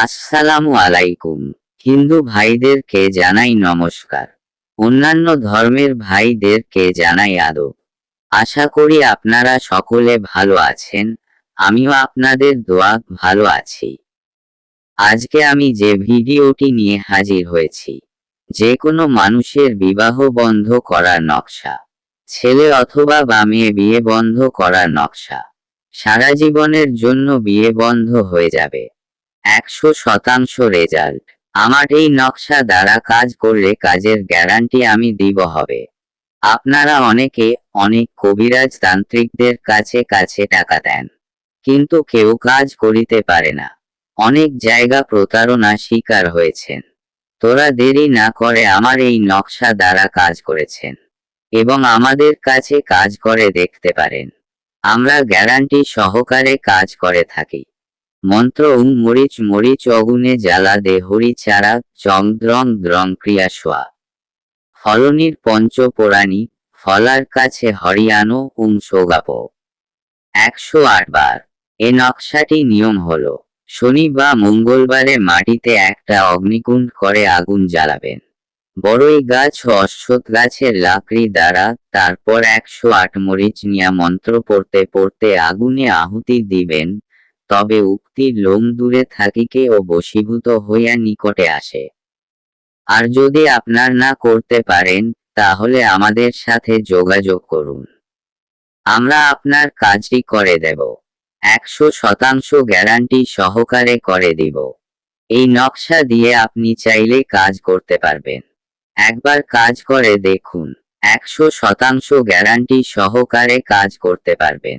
আসসালামু আলাইকুম হিন্দু ভাইদেরকে জানাই নমস্কার। অন্যান্য ধর্মের ভাইদেরকে জানাই আদব। আশা করি আপনারা সকলে ভালো আছেন, আমিও আপনাদের দোয়া ভালো আছি। আজকে আমি যে ভিডিওটি নিয়ে হাজির হয়েছি, যে কোনো মানুষের বিবাহ বন্ধ করার নকশা, ছেলে অথবা বা মেয়ে বিয়ে বন্ধ করার নকশা, সারা জীবনের জন্য বিয়ে বন্ধ হয়ে যাবে। একশো শতাংশ রেজাল্ট আমার এই নকশা দ্বারা কাজ করলে কাজের গ্যারান্টি আমি দিব হবে। আপনারা অনেকে অনেক কবিরাজ তান্ত্রিকদের কাছে কাছে টাকা দেন। কিন্তু কেউ কাজ করিতে পারে না। অনেক জায়গা প্রতারণা শিকার হয়েছেন। তোরা দেরি না করে আমার এই নকশা দ্বারা কাজ করেছেন এবং আমাদের কাছে কাজ করে দেখতে পারেন। আমরা গ্যারান্টি সহকারে কাজ করে থাকি। মন্ত্র উং মরিচ মরিচ অগুনে জ্বালা দে, হরি চারা চং দ্রং ক্রিয়া সোয়া ফলনির পঞ্চপোরাণী ফলার কাছে হরিয়ানো উং সোগাপ একশো আট বার। এ নকশাটি নিয়ম হল, শনি বা মঙ্গলবারে মাটিতে একটা অগ্নিকুণ্ড করে আগুন জ্বালাবেন। বড়ই গাছ ও অশ্বত্থ গাছের লাকড়ি দ্বারা তারপর একশো আট মরিচ নিয়া মন্ত্র পড়তে পড়তে আগুনে আহুতি দিবেন তবে উক্তির লোম দূরে থাকিকে ও বশীভূত হইয়া নিকটে আসে। আর যদি আপনার না করতে পারেন, তাহলে আমাদের সাথে যোগাযোগ করুন। আমরা আপনার কাজটি করে দেব। একশো শতাংশ গ্যারান্টি সহকারে করে দিব। এই নকশা দিয়ে আপনি চাইলে কাজ করতে পারবেন। একবার কাজ করে দেখুন। একশো শতাংশ গ্যারান্টি সহকারে কাজ করতে পারবেন।